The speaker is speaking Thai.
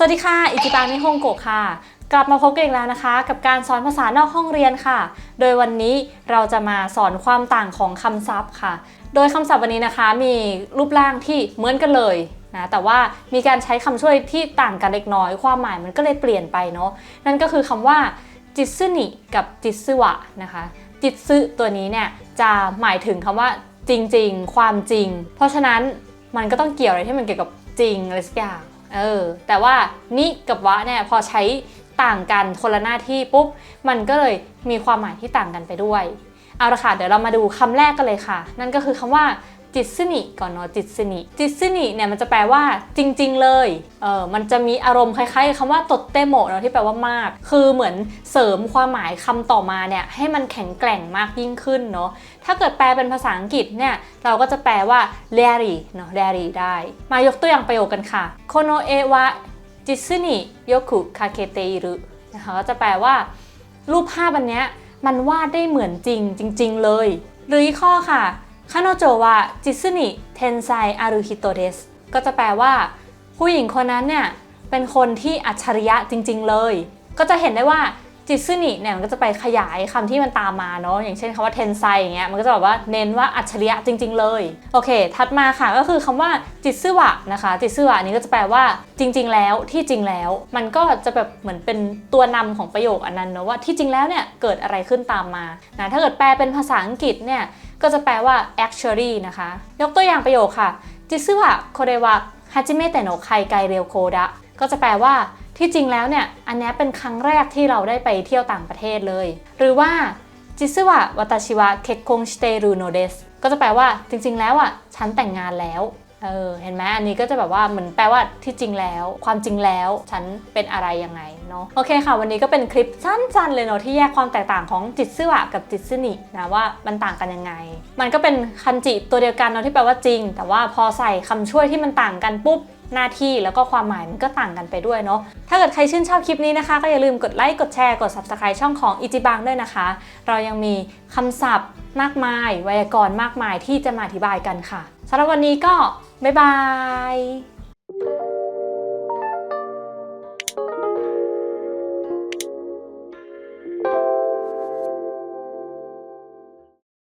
สวัสดีค่ะ อิจิบังนิฮงโกะค่ะ กลับมาพบกันอีกแล้วนะคะ กับการสอนภาษานอกห้องเรียนค่ะ โดยวันนี้เราจะมาสอนความต่างของคำศัพท์ค่ะ โดยคำศัพท์วันนี้นะคะมีรูปร่างที่เหมือนกันเลยนะแต่ว่ามีการใช้คำช่วยที่ต่างกันเล็กน้อย ความหมายมันก็เลยเปลี่ยนไปเนาะนั่นก็คือคำว่าจิตซึนิกับจิตซึวะนะคะจิตซึตัวนี้เนี่ยจะหมายถึงคำว่าจริง ๆ ความจริง เพราะฉะนั้นมันก็ต้องเกี่ยวอะไรที่มันเกี่ยวกับจริงอะไรสักอย่าง เออแต่ว่านิกับวะเนี่ยพอใช้ต่างกันคนละหน้าที่ปุ๊บ มันก็เลยมีความหมายที่ต่างกันไปด้วย เอาละค่ะ เดี๋ยวเรามาดูคำแรกกันเลยค่ะ นั่นก็คือคำว่า จิตสนิก่อนเนาะจิตสนิจิตสนิเนี่ยมันจะแปลว่าจริง ๆ เลยเออมันจะมีอารมณ์คล้ายๆคำว่าตดเตโมเนาะที่แปลว่ามาก คือเหมือนเสริมความหมายคำต่อมาเนี่ยให้มันแข็งแกร่งมากยิ่งขึ้นเนาะถ้าเกิดแปลเป็นภาษาอังกฤษเนี่ยเราก็จะแปลว่า dairy เนาะ dairy ได้ มายกตัวอย่างประโยคกันค่ะโคโนเอวะจิตสนิโยคุคาเคเตอิรุนะคะก็จะแปลว่า รูปภาพอันเนี้ยมันวาดได้เหมือนจริงจริง ๆ เลย หรืออีกข้อค่ะ คาโนโจวะจิสุนิเทนไซอารุฮิโตเดสก็จะแปลว่า ผู้หญิงคนนั้นเนี่ยเป็นคนที่อัจฉริยะจริง ๆ เลย ก็จะเห็นได้ว่า จิตซึนิเนี่ยมันก็จะไปขยายคำที่มันตามมาเนาะอย่างเช่นคำว่าเทนไซอย่างเงี้ยมันก็จะแบบว่าเน้นว่าอัจฉริยะจริง ๆ เลยโอเค ถัดมาค่ะก็คือคำว่าจิตซึวะนะคะ จิตซึวะอันนี้ก็จะแปลว่าจริง ๆ แล้วที่จริงแล้ว มันก็จะแบบเหมือนเป็นตัวนำของประโยคอันนั้นเนาะว่าที่จริงแล้วเนี่ยเกิดอะไรขึ้นตามมานะถ้าเกิดแปลเป็นภาษาอังกฤษเนี่ยก็จะแปลว่า actually นะคะ ยกตัวอย่างประโยคค่ะจิตซึวะโคเรวะฮาจิเมะเตโนะไคไกเรียวโคดะก็จะแปลว่า ที่จริงแล้วเนี่ยอันนี้เป็นครั้งแรกที่เราได้ไปเที่ยวต่างประเทศเลย หรือว่าจิซึวะวาตชิวะเคคงชิเตรุโนเดสก็จะแปลว่าจริง ๆ แล้วอะฉันแต่งงานแล้วเออเห็นไหมอันนี้ก็จะแบบว่าเหมือนแปลว่าที่จริงแล้ว ความจริงแล้วฉันเป็นอะไรยังไงเนาะโอเคค่ะ วันนี้ก็เป็นคลิปสั้นๆเลยเนาะที่แยกความแตกต่างของจิตซึวะกับจิตซึนินะว่ามันต่างกันยังไง มันก็เป็นคันจิตัวเดียวกันเนาะที่แปลว่าจริง แต่ว่าพอใส่คำช่วยที่มันต่างกันปุ๊บ หน้าที่แล้วก็ความหมายมันก็ต่างกันไปด้วยเนาะ ถ้าเกิดใครชื่นชอบคลิปนี้นะคะ ก็อย่าลืมกดไลค์ กดแชร์ กด subscribe ช่องของอิจิบังด้วยนะคะ เรายังมีคำศัพท์มากมาย ไวยากรณ์มากมายที่จะมาอธิบายกันค่ะสำหรับวันนี้ก็บ๊ายบาย